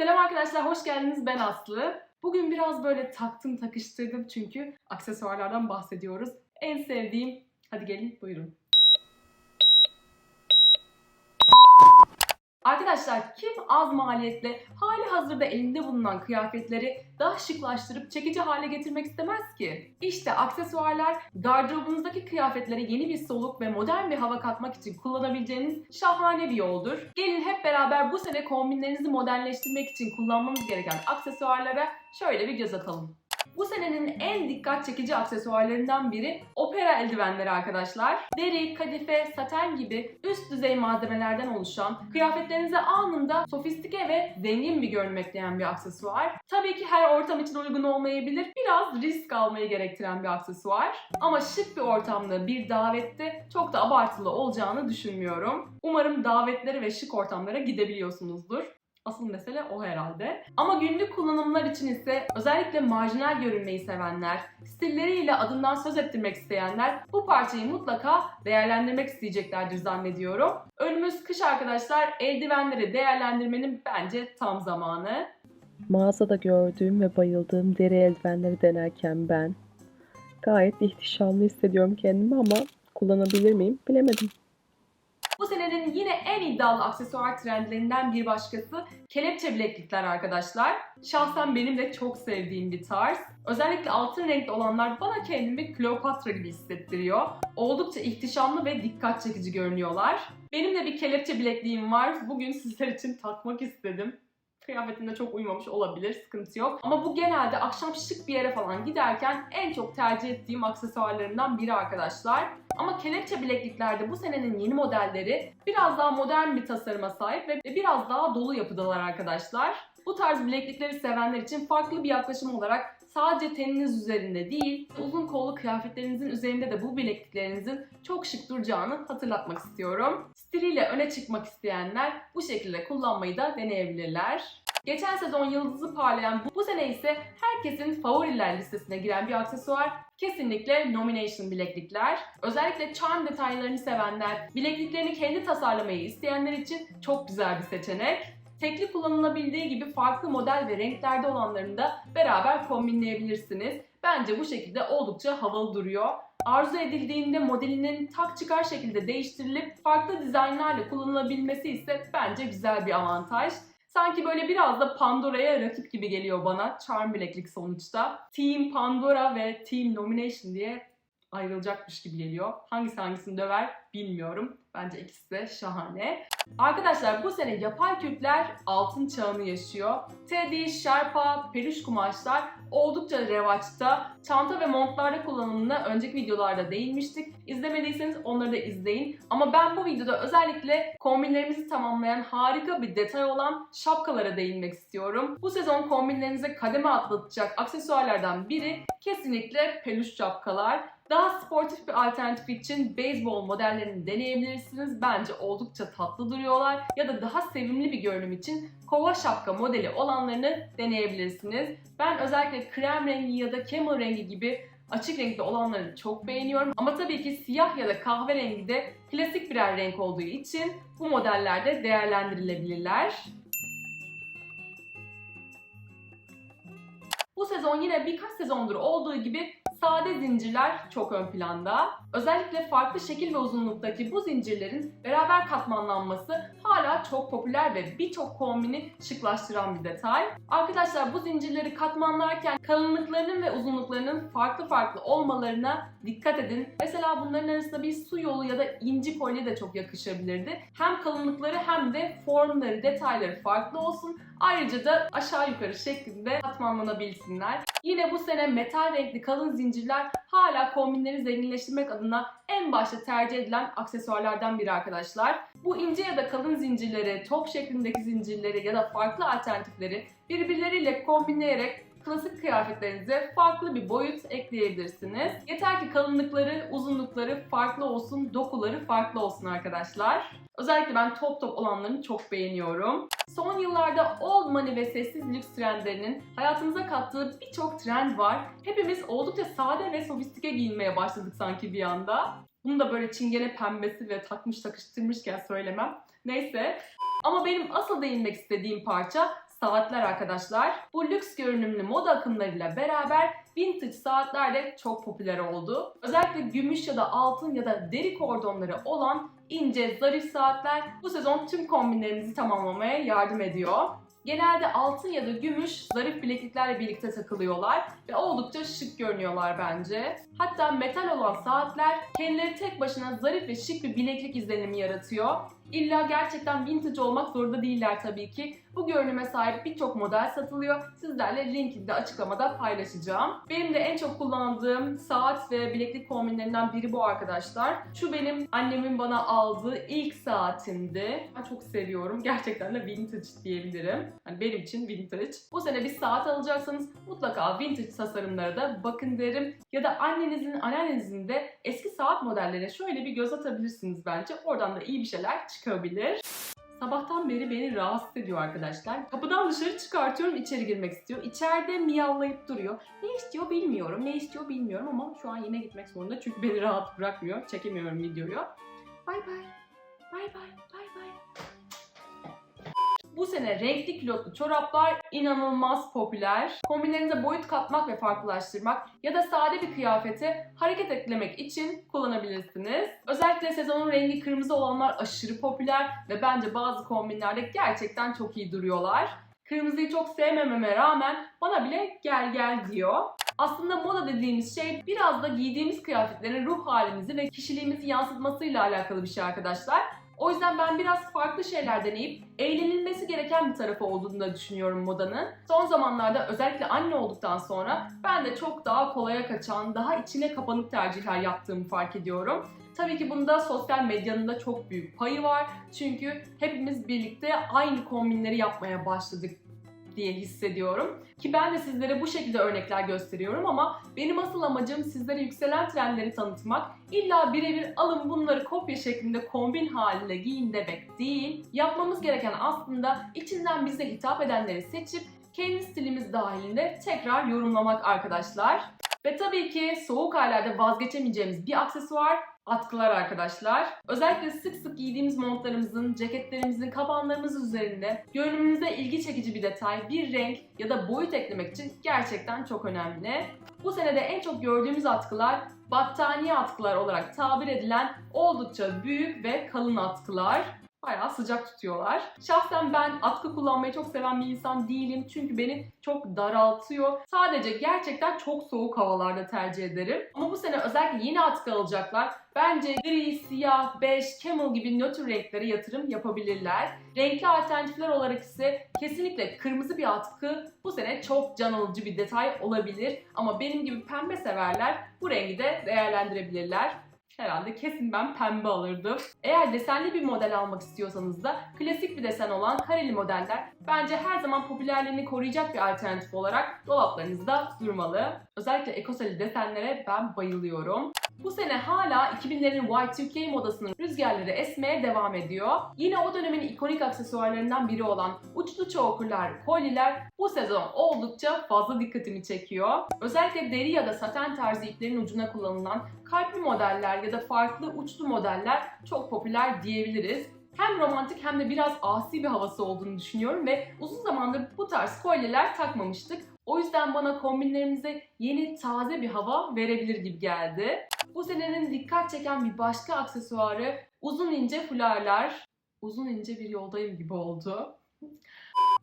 Selam arkadaşlar, hoş geldiniz. Ben Aslı. Bugün biraz böyle taktım takıştırdım çünkü aksesuarlardan bahsediyoruz. En sevdiğim, hadi gelin buyurun. Arkadaşlar kim az maliyetle hali hazırda elinde bulunan kıyafetleri daha şıklaştırıp çekici hale getirmek istemez ki? İşte aksesuarlar gardırobunuzdaki kıyafetlere yeni bir soluk ve modern bir hava katmak için kullanabileceğiniz şahane bir yoldur. Gelin hep beraber bu sene kombinlerinizi modernleştirmek için kullanmanız gereken aksesuarlara şöyle bir göz atalım. Bu senenin en dikkat çekici aksesuarlarından biri opera eldivenleri arkadaşlar. Deri, kadife, saten gibi üst düzey malzemelerden oluşan, kıyafetlerinize anında sofistike ve zengin bir görünüm ekleyen bir aksesuar. Tabii ki her ortam için uygun olmayabilir. Biraz risk almayı gerektiren bir aksesuar. Ama şık bir ortamda, bir davette çok da abartılı olacağını düşünmüyorum. Umarım davetlere ve şık ortamlara gidebiliyorsunuzdur. Asıl mesele o herhalde. Ama günlük kullanımlar için ise özellikle marjinal görünmeyi sevenler, stilleriyle adından söz ettirmek isteyenler bu parçayı mutlaka değerlendirmek isteyeceklerdir zannediyorum. Önümüz kış arkadaşlar eldivenleri değerlendirmenin bence tam zamanı. Mağazada gördüğüm ve bayıldığım deri eldivenleri denerken ben gayet ihtişamlı hissediyorum kendimi ama kullanabilir miyim bilemedim. Bu senenin yine en iddialı aksesuar trendlerinden bir başkası kelepçe bileklikler arkadaşlar. Şahsen benim de çok sevdiğim bir tarz. Özellikle altın renkli olanlar bana kendimi Kleopatra gibi hissettiriyor. Oldukça ihtişamlı ve dikkat çekici görünüyorlar. Benim de bir kelepçe bilekliğim var. Bugün sizler için takmak istedim. Kıyafetimde çok uymamış olabilir, sıkıntı yok. Ama bu genelde akşam şık bir yere falan giderken en çok tercih ettiğim aksesuarlarımdan biri arkadaşlar. Ama kelepçe bilekliklerde bu senenin yeni modelleri biraz daha modern bir tasarıma sahip ve biraz daha dolu yapıdalar arkadaşlar. Bu tarz bileklikleri sevenler için farklı bir yaklaşım olarak sadece teniniz üzerinde değil, uzun kollu kıyafetlerinizin üzerinde de bu bilekliklerinizin çok şık duracağını hatırlatmak istiyorum. Stiliyle öne çıkmak isteyenler bu şekilde kullanmayı da deneyebilirler. Geçen sezon yıldızı parlayan bu, bu sene ise herkesin favoriler listesine giren bir aksesuar kesinlikle nomination bileklikler. Özellikle charm detaylarını sevenler, bilekliklerini kendi tasarlamayı isteyenler için çok güzel bir seçenek. Tekli kullanılabildiği gibi farklı model ve renklerde olanlarını da beraber kombinleyebilirsiniz. Bence bu şekilde oldukça havalı duruyor. Arzu edildiğinde modelinin tak çıkar şekilde değiştirilip farklı dizaynlarla kullanılabilmesi ise bence güzel bir avantaj. Sanki böyle biraz da Pandora'ya rakip gibi geliyor bana. Charm bileklik sonuçta. Team Pandora ve Team Nomination diye ayrılacakmış gibi geliyor. Hangisi hangisini döver bilmiyorum. Bence ikisi de şahane. Arkadaşlar bu sene yapay kürkler altın çağını yaşıyor. Teddy, şarpa, peluş kumaşlar oldukça revaçta. Çanta ve montlarda kullanımına önceki videolarda değinmiştik. İzlemediyseniz onları da izleyin. Ama ben bu videoda özellikle kombinlerimizi tamamlayan harika bir detay olan şapkalara değinmek istiyorum. Bu sezon kombinlerinize kademe atlatacak aksesuarlardan biri kesinlikle peluş şapkalar. Daha sportif bir alternatif için beyzbol modellerini deneyebilirsiniz. Bence oldukça tatlı duruyorlar. Ya da daha sevimli bir görünüm için kova şapka modeli olanlarını deneyebilirsiniz. Ben özellikle krem rengi ya da camel rengi gibi açık renkli olanları çok beğeniyorum. Ama tabii ki siyah ya da kahverengi de klasik birer renk olduğu için bu modellerde değerlendirilebilirler. Bu sezon yine birkaç sezondur olduğu gibi sade zincirler çok ön planda. Özellikle farklı şekil ve uzunluktaki bu zincirlerin beraber katmanlanması hala çok popüler ve birçok kombini şıklaştıran bir detay. Arkadaşlar bu zincirleri katmanlarken kalınlıklarının ve uzunluklarının farklı farklı olmalarına dikkat edin. Mesela bunların arasında bir su yolu ya da inci kolye de çok yakışabilirdi. Hem kalınlıkları hem de formları, detayları farklı olsun. Ayrıca da aşağı yukarı şeklinde katmanlanabilsinler. Yine bu sene metal renkli kalın zincirler hala kombinleri zenginleştirmek adına en başta tercih edilen aksesuarlardan biri arkadaşlar. Bu ince ya da kalın zincirleri, top şeklindeki zincirleri ya da farklı alternatifleri birbirleriyle kombinleyerek klasik kıyafetlerinize farklı bir boyut ekleyebilirsiniz. Yeter ki kalınlıkları, uzunlukları farklı olsun, dokuları farklı olsun arkadaşlar. Özellikle ben top top olanlarını çok beğeniyorum. Son yıllarda old money ve sessiz lüks trendlerinin hayatımıza kattığı birçok trend var. Hepimiz oldukça sade ve sofistike giyinmeye başladık sanki bir anda. Bunu da böyle çingene pembesi ve takmış takıştırmışken söylemem. Neyse. Ama benim asıl değinmek istediğim parça saatler arkadaşlar. Bu lüks görünümlü moda akımlarıyla beraber vintage saatler de çok popüler oldu. Özellikle gümüş ya da altın ya da deri kordonları olan ince, zarif saatler bu sezon tüm kombinlerinizi tamamlamaya yardım ediyor. Genelde altın ya da gümüş zarif bilekliklerle birlikte takılıyorlar ve oldukça şık görünüyorlar bence. Hatta metal olan saatler kendileri tek başına zarif ve şık bir bileklik izlenimi yaratıyor. İlla gerçekten vintage olmak zorunda değiller tabii ki. Bu görünüme sahip birçok model satılıyor. Sizlerle linkini de açıklamada paylaşacağım. Benim de en çok kullandığım saat ve bileklik kombinlerinden biri bu arkadaşlar. Şu benim annemin bana aldığı ilk saatimdi. Ben çok seviyorum. Gerçekten de vintage diyebilirim. Hani benim için vintage. Bu sene bir saat alacaksanız mutlaka vintage tasarımlara da bakın derim. Ya da annenizin, anneannenizin de eski saat modellerine şöyle bir göz atabilirsiniz bence. Oradan da iyi bir şeyler çıkabilir. Sabahtan beri beni rahatsız ediyor arkadaşlar. Kapıdan dışarı çıkartıyorum içeri girmek istiyor. İçeride miyavlayıp duruyor. Ne istiyor bilmiyorum. Ne istiyor bilmiyorum ama şu an yine gitmek zorunda. Çünkü beni rahat bırakmıyor. Çekemiyorum videoyu. Bay bay. Bay bay. Bay bay. Bu sene renkli külotlu çoraplar inanılmaz popüler. Kombinlerinize boyut katmak ve farklılaştırmak ya da sade bir kıyafete hareket eklemek için kullanabilirsiniz. Özellikle sezonun rengi kırmızı olanlar aşırı popüler ve bence bazı kombinlerde gerçekten çok iyi duruyorlar. Kırmızıyı çok sevmememe rağmen bana bile gel gel diyor. Aslında moda dediğimiz şey biraz da giydiğimiz kıyafetlerin ruh halimizi ve kişiliğimizi yansıtmasıyla alakalı bir şey arkadaşlar. O yüzden ben biraz farklı şeyler deneyip eğlenilmesi gereken bir tarafı olduğunu da düşünüyorum modanın. Son zamanlarda özellikle anne olduktan sonra ben de çok daha kolaya kaçan, daha içine kapanık tercihler yaptığımı fark ediyorum. Tabii ki bunda sosyal medyanın da çok büyük payı var. Çünkü hepimiz birlikte aynı kombinleri yapmaya başladık diye hissediyorum. Ki ben de sizlere bu şekilde örnekler gösteriyorum ama benim asıl amacım sizlere yükselen trendleri tanıtmak. İlla birebir alın bunları kopya şeklinde kombin haline giyin demek değil. Yapmamız gereken aslında içinden bize hitap edenleri seçip kendi stilimiz dahilinde tekrar yorumlamak arkadaşlar. Ve tabii ki soğuk aylarda vazgeçemeyeceğimiz bir aksesuar atkılar arkadaşlar. Özellikle sık sık giydiğimiz montlarımızın, ceketlerimizin, kabanlarımız üzerinde görünümümüze ilgi çekici bir detay, bir renk ya da boyut eklemek için gerçekten çok önemli. Bu senede en çok gördüğümüz atkılar battaniye atkılar olarak tabir edilen oldukça büyük ve kalın atkılar. Bayağı sıcak tutuyorlar. Şahsen ben atkı kullanmayı çok seven bir insan değilim. Çünkü beni çok daraltıyor. Sadece gerçekten çok soğuk havalarda tercih ederim. Ama bu sene özellikle yeni atkı alacaklar. Bence gri, siyah, bej, camel gibi nötr renklere yatırım yapabilirler. Renkli alternatifler olarak ise kesinlikle kırmızı bir atkı bu sene çok can alıcı bir detay olabilir. Ama benim gibi pembe severler bu rengi de değerlendirebilirler. Herhalde kesin ben pembe alırdım. Eğer desenli bir model almak istiyorsanız da klasik bir desen olan kareli modeller bence her zaman popülerliğini koruyacak bir alternatif olarak dolaplarınızda durmalı. Özellikle ekoseli desenlere ben bayılıyorum. Bu sene hala 2000'lerin Y2K modasının rüzgarları esmeye devam ediyor. Yine o dönemin ikonik aksesuarlarından biri olan uçlu çokurlar, kolyeler bu sezon oldukça fazla dikkatimi çekiyor. Özellikle deri ya da saten tarzı iplerin ucuna kullanılan kalpli modeller ya da farklı uçlu modeller çok popüler diyebiliriz hem romantik hem de biraz asi bir havası olduğunu düşünüyorum ve uzun zamandır bu tarz kolyeler takmamıştık. O yüzden bana kombinlerimize yeni taze bir hava verebilir gibi geldi. Bu senenin dikkat çeken bir başka aksesuarı uzun ince fularlar. Uzun ince bir yoldayım gibi oldu.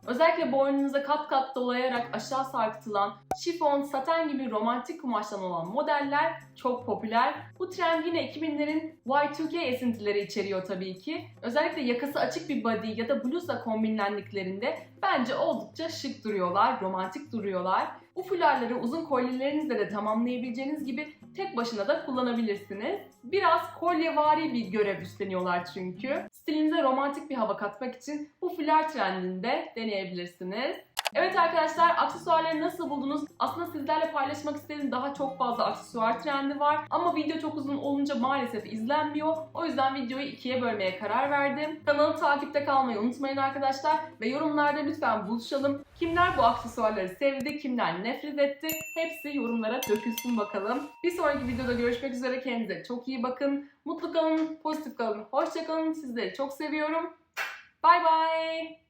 Özellikle boynunuza kat kat dolayarak aşağı sarkıtılan şifon, saten gibi romantik kumaştan olan modeller çok popüler. Bu trend yine 2000'lerin Y2K esintileri içeriyor tabii ki. Özellikle yakası açık bir body ya da bluzla kombinlendiklerinde bence oldukça şık duruyorlar, romantik duruyorlar. Bu fularları uzun kolyelerinizle de tamamlayabileceğiniz gibi tek başına da kullanabilirsiniz. Biraz kolyevari bir görev üstleniyorlar çünkü. Stilinize romantik bir hava katmak için bu fular trendini de deneyebilirsiniz. Evet arkadaşlar aksesuarları nasıl buldunuz? Aslında sizlerle paylaşmak istediğim daha çok fazla aksesuar trendi var. Ama video çok uzun olunca maalesef izlenmiyor. O yüzden videoyu ikiye bölmeye karar verdim. Kanalı takipte kalmayı unutmayın arkadaşlar. Ve yorumlarda lütfen buluşalım. Kimler bu aksesuarları sevdi, kimler nefret etti? Hepsi yorumlara dökülsün bakalım. Bir sonraki videoda görüşmek üzere. Kendinize çok iyi bakın. Mutlu kalın, pozitif kalın, hoşça kalın. Sizleri çok seviyorum. Bye bye.